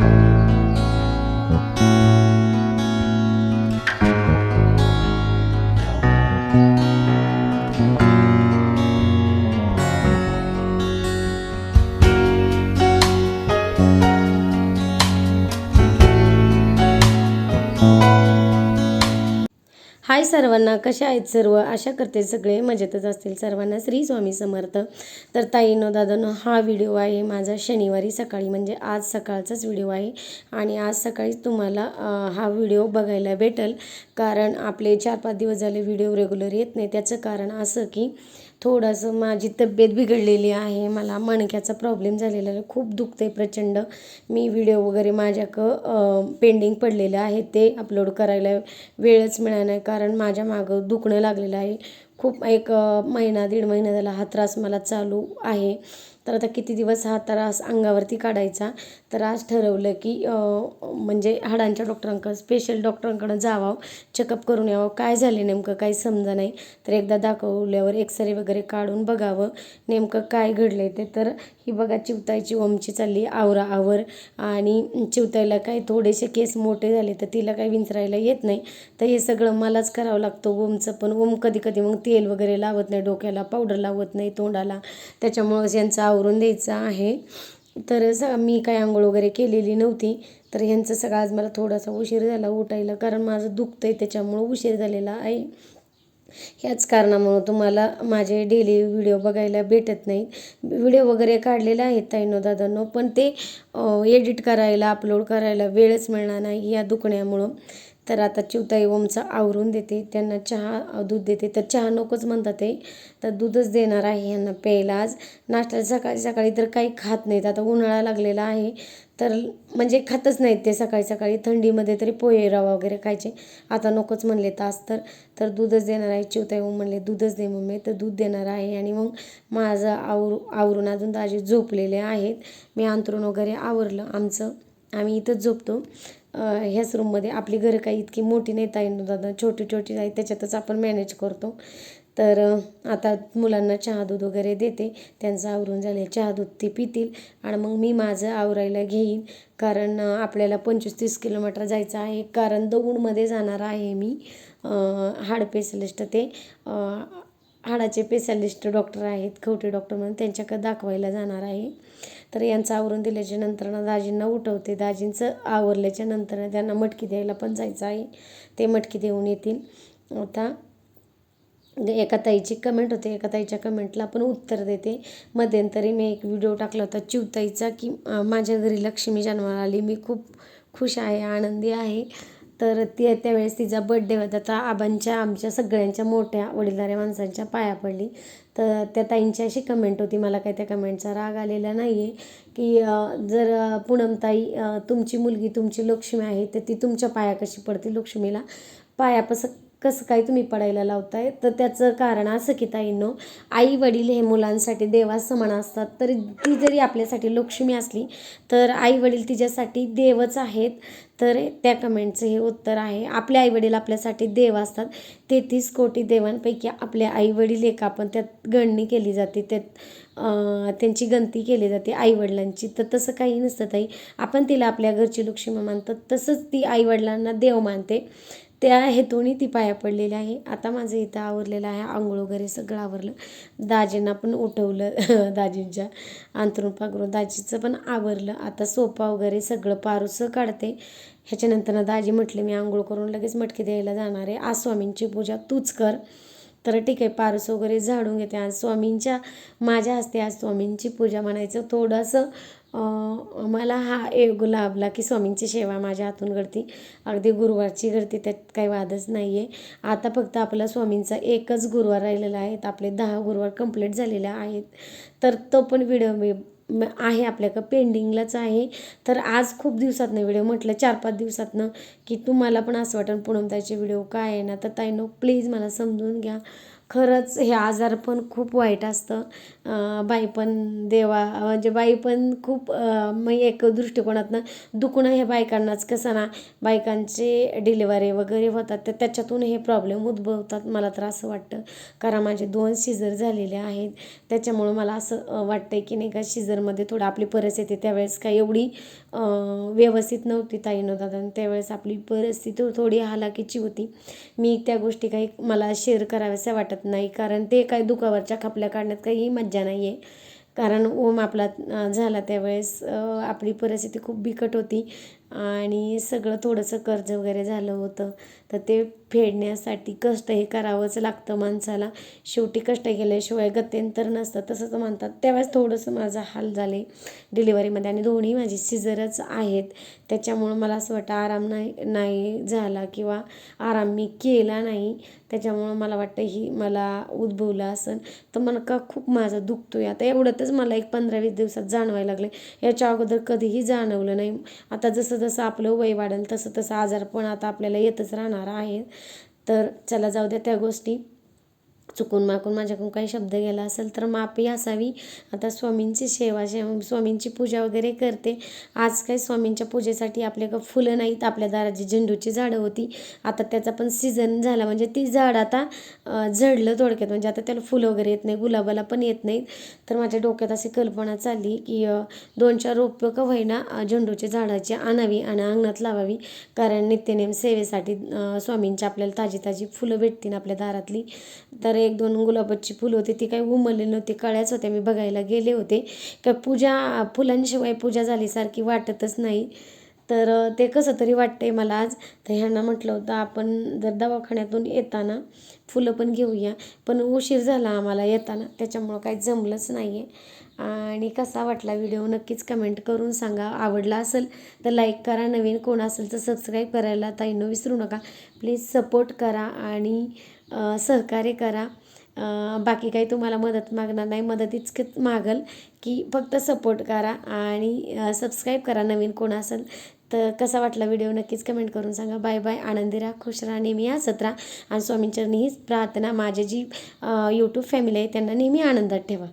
thank you सर्वांना कशा आहेत सर्व? आशा करते सगळे मजेतच असतील. सर्वांना श्री स्वामी समर्थ. तर ताईनो दादानो हा व्हिडिओ आहे माझा शनिवारी सकाळी म्हणजे आज सकाळचाच व्हिडिओ आहे. आणि आज सकाळीच तुम्हाला हा व्हिडिओ बघायला भेटेल. कारण आपले चार पाच दिवस झाले व्हिडिओ रेग्युलर येत नाही. त्याचं कारण असं की थोडंसं माझी तब्येत बिघडलेली आहे मला मणक्याचा प्रॉब्लेम झालेला आहे खूप दुखते प्रचंड. मी व्हिडिओ वगैरे माझ्याक पेंडिंग पडलेलं आहे ते अपलोड करायला वेळच मिळाला नाही कारण माझ्या मागं दुखणं लागलेलं आहे. खूप एक महिना दीड महिना झाला हा त्रास मला चालू आहे. तर आता किती दिवस हा त्रास अंगावरती काढायचा? तर आज ठरवलं की म्हणजे हाडांच्या डॉक्टरांकडं स्पेशल डॉक्टरांकडं जावं चेकअप करून यावं. काय झाले नेमकं? काही समजा नाही. तर एकदा दाखवल्यावर एक्सरे वगैरे काढून बघावं. नेमकं काय घडलं ते? तर ही बघा चिवतायची ओमची चालली आवरा आवर. आणि चिवतायला काही थोडेसे केस मोठे झाले तर तिला काही विंचरायला येत नाही. तर हे सगळं मलाच करावं लागतं ओमचं. पण ओम कधी कधी मग तेल वगैरे लावत नाही डोक्याला पावडर लावत नाही तोंडाला. त्याच्यामुळं यांचं आवरून द्यायचं आहे. तर स मी काय आंघोळ वगैरे केलेली नव्हती. तर ह्यांचं सगळं आज मला थोडासा उशीर झाला उठायला कारण माझं दुखतं आहे त्याच्यामुळं उशीर झालेला आहे. ह्याच कारणामुळं तुम्हाला माझे डेली व्हिडिओ बघायला भेटत नाही. व्हिडिओ वगैरे काढलेले आहेत ताईनो दादांनो पण ते एडिट करायला अपलोड करायला वेळच मिळणार नाही या दुखण्यामुळं. तर आता चिवताई ओमचं आवरून देते. त्यांना चहा दूध देते. तर चहा नकोच म्हणतात ते. तर दूधच देणार आहे यांना प्यायला आज. नाश्ता सकाळी सकाळी तर काही खात नाहीत. आता उन्हाळा लागलेला आहे. तर म्हणजे खातच नाहीत ते सकाळी सकाळी. थंडीमध्ये तरी पोहे रवा वगैरे खायचे. आता नकोच म्हणले तास तर. तर दूधच देणार आहे. चिवताई ओम म्हणले दूधच दे मम्मी. तर दूध देणार आहे. आणि मग माझं आवर आवरून अजून दाजी झोपलेले आहेत. मी अंथरूण वगैरे आवरलं आमचं. आम्ही इथंच झोपतो. ह्याच रूममध्ये आपली घरं काही इतकी मोठी नाही ताई दादा छोटी छोटी आहे त्याच्यातच आपण मॅनेज करतो. तर आता मुलांना चहा दूध वगैरे देते त्यांचं आवरून झाले चहा दूध ते पितील आणि मग मी माझं आवरायला घेईन. कारण आपल्याला पंचवीस तीस किलोमीटर जायचं आहे. कारण दौंडमध्ये जाणार आहे मी हाड स्पेशलिस्ट ते हाडाचे स्पेशालिस्ट डॉक्टर आहेत खवटे डॉक्टर म्हणून त्यांच्याकडे दाखवायला जाणार आहे. तर यांचं आवरून दिल्याच्या नंतरनं दाजींना उठवते. दाजींचं आवरल्याच्या नंतर त्यांना मटकी द्यायला पण जायचं आहे. ते मटकी देऊन येतील. आता एका ताईची कमेंट होते. एका ताईच्या कमेंटला पण उत्तर देते. मध्यंतरी मी एक व्हिडिओ टाकला होता चिवताईचा की माझ्या घरी लक्ष्मी जन्माला आली. मी खूप खुश आहे आनंदी आहे. तर ती त्यावेळेस तिचा बड्डे होता. तर आबांच्या आमच्या सगळ्यांच्या मोठ्या वडीलधाऱ्या माणसांच्या पाया पडली. तर त्या ताईंची अशी कमेंट होती. मला काही त्या कमेंटचा राग आलेला नाही आहे की जर पूनमताई तुमची मुलगी तुमची लक्ष्मी आहे तर ती तुमच्या पाया कशी पडते? लक्ष्मीला पायापास कसं काय तुम्ही पडायला लावताय? तर त्याचं कारण असं की ताईंनो आई वडील हे मुलांसाठी देवा समान असतात. तरी ती जरी आपल्यासाठी लक्ष्मी असली तर आई वडील तिच्यासाठी देवच आहेत. तर त्या कमेंटचं हे उत्तर आहे. आपले आई वडील आपल्यासाठी देव असतात. तेहतीस कोटी देवांपैकी आपले आई वडील एक आपण त्यात गणनी केली जाते. त्यात त्यांची गणती केली जाते आईवडिलांची. तर तसं काही नसतं ताई. आपण तिला आपल्या घरची लक्ष्मी मानतात तसंच ती आईवडिलांना देव मानते. त्या हेतूने ती पाया पडलेली आहे. आता माझं इथं आवरलेलं आहे. आंघोळ वगैरे सगळं आवरलं. दाजींना पण उठवलं. दाजींच्या अंथरूण पागरून दाजीचं पण आवरलं. आता सोपा वगैरे सगळं पारूसं काढते. ह्याच्यानंतर दाजी म्हटले मी आंघोळ करून लगेच मटकी द्यायला जाणार आहे. आज स्वामींची पूजा तूच कर. तर ठीक आहे पारस वगैरे झाडून घेते. आज स्वामींच्या माझ्या हस्ते आज स्वामींची पूजा म्हणायचं थोडंसं मला हा योग लाभला की स्वामींची सेवा माझ्या हातून घडती. अगदी गुरुवारची घडती त्यात काही वादच नाही आहे आता फक्त आपला स्वामींचा एकच गुरुवार राहिलेला आहे. तर आपले दहा गुरुवार कंप्लीट झालेले आहेत. तर तो पण व्हिडिओ मी आहे आपल्याकडं पेंडिंगलाच आहे. तर आज खूप दिवसातनं व्हिडिओ म्हटलं चार पाच दिवसातनं की तुम्हाला पण असं वाटेल पूनमताईचे व्हिडिओ काय आहे ना? तर ताईनो प्लीज मला समजून घ्या. खरंच हे आजार पण खूप वाईट असतं. बाई पण देवा म्हणजे बाई पण खूप मग एक दृष्टिकोनातनं दुखणं हे बायकांनाच कसं ना बायकांचे डिलिव्हरी वगैरे होतात तर त्याच्यातून हे प्रॉब्लेम उद्भवतात मला तर असं वाटतं. कारण माझे दोन शिजर झालेले आहेत त्याच्यामुळं मला असं वाटतं की नाही का शिजरमध्ये थोडं आपली परिस्थिती त्यावेळेस काय एवढी व्यवस्थित नव्हती ताईनं दादा त्यावेळेस आपली परिस्थिती थोडी हालाकीची होती. मी त्या गोष्टी काही मला शेअर कराव्याशा वाटत नाही. कारण ते काही दुखावरच्या खपल्या काढण्यात काही मज्जा नाही आहे कारण ओम आपला झाला त्यावेळेस आपली परिस्थिती खूप बिकट होती. आणि सगळं थोडंसं कर्ज वगैरे झालं होतं. तर ते फेडण्यासाठी कष्ट हे करावंच लागतं माणसाला. शेवटी कष्ट केल्याशिवाय गत्यंतर नसतं. तसंच म्हणतात. त्यावेळेस थोडंसं माझा हाल झाले डिलिव्हरीमध्ये आणि दोन्ही माझी सिजरच आहेत. त्याच्यामुळं मला असं वाटतं आराम नाही नाही झाला किंवा आराम मी केला नाही. त्याच्यामुळं मला वाटतं ही मला उद्भवलं असेल तर मणका खूप माझा आहे आता एवढ्यातच मला एक पंधरा वीस दिवसात जाणवायला लागले याच्या अगोदर कधीही जाणवलं नाही. आता जसं जसं आपलं वय वाढेल तसं तसं आजारपण आता आपल्याला येतच राहणार आहे तर चला जाऊ द्या त्या गोष्टी. चुकून माकून माझ्याकडून काही शब्द गेला असेल तर माफी असावी. आता स्वामींची सेवा सेवा स्वामींची पूजा वगैरे करते. आज काही स्वामींच्या पूजेसाठी आपल्याकडं फुलं नाहीत आपल्या दाराची झेंडूची झाडं होती. आता त्याचा पण सीझन झाला. म्हणजे ती झाड आता झडलं थोडक्यात. म्हणजे आता त्याला फुलं वगैरे येत नाही गुलाबाला पण येत नाहीत. तर माझ्या डोक्यात अशी कल्पना चालली की दोन चार रोपं का होईना झेंडूच्या झाडाची आणावी आणि अंगणात लावावी. कारण नित्यनेम सेवेसाठी स्वामींची आपल्याला ताजी ताजी फुलं भेटतील आपल्या दारातली. तर एक दोन गुलाबाची फुलं होती ती काही उमलली नव्हती. कळ्याच होत्या मी बघायला गेले होते. का पूजा फुलांशिवाय पूजा झाल्यासारखी वाटतच नाही. तर ते कसं तरी वाटतंय मला आज. तर ह्यांना म्हटलं होतं आपण जर दवाखान्यातून येताना फुलं पण घेऊया. पण उशीर झाला आम्हाला येताना त्याच्यामुळं काही जमलंच नाही आहे आणि कसा वाटला व्हिडिओ नक्कीच कमेंट करून सांगा. आवडला असेल तर लाईक करा. नवीन कोण असेल तर सबस्क्राईब करायला ताईनो विसरू नका. प्लीज सपोर्ट करा आणि सहकार्य करा. बाकी काही तुम्हाला मदत मागणार नाही मदत इतकंच मागल की फक्त सपोर्ट करा आणि सबस्क्राईब करा नवीन कोण असेल तर कसा वाटला व्हिडिओ नक्कीच कमेंट करून सांगा. बाय बाय आनंदी राहा खुश राहा नेहमी हसत राहा आणि स्वामींच्या हीच प्रार्थना माझी जी यूट्यूब फॅमिली आहे त्यांना नेहमी आनंदात ठेवा.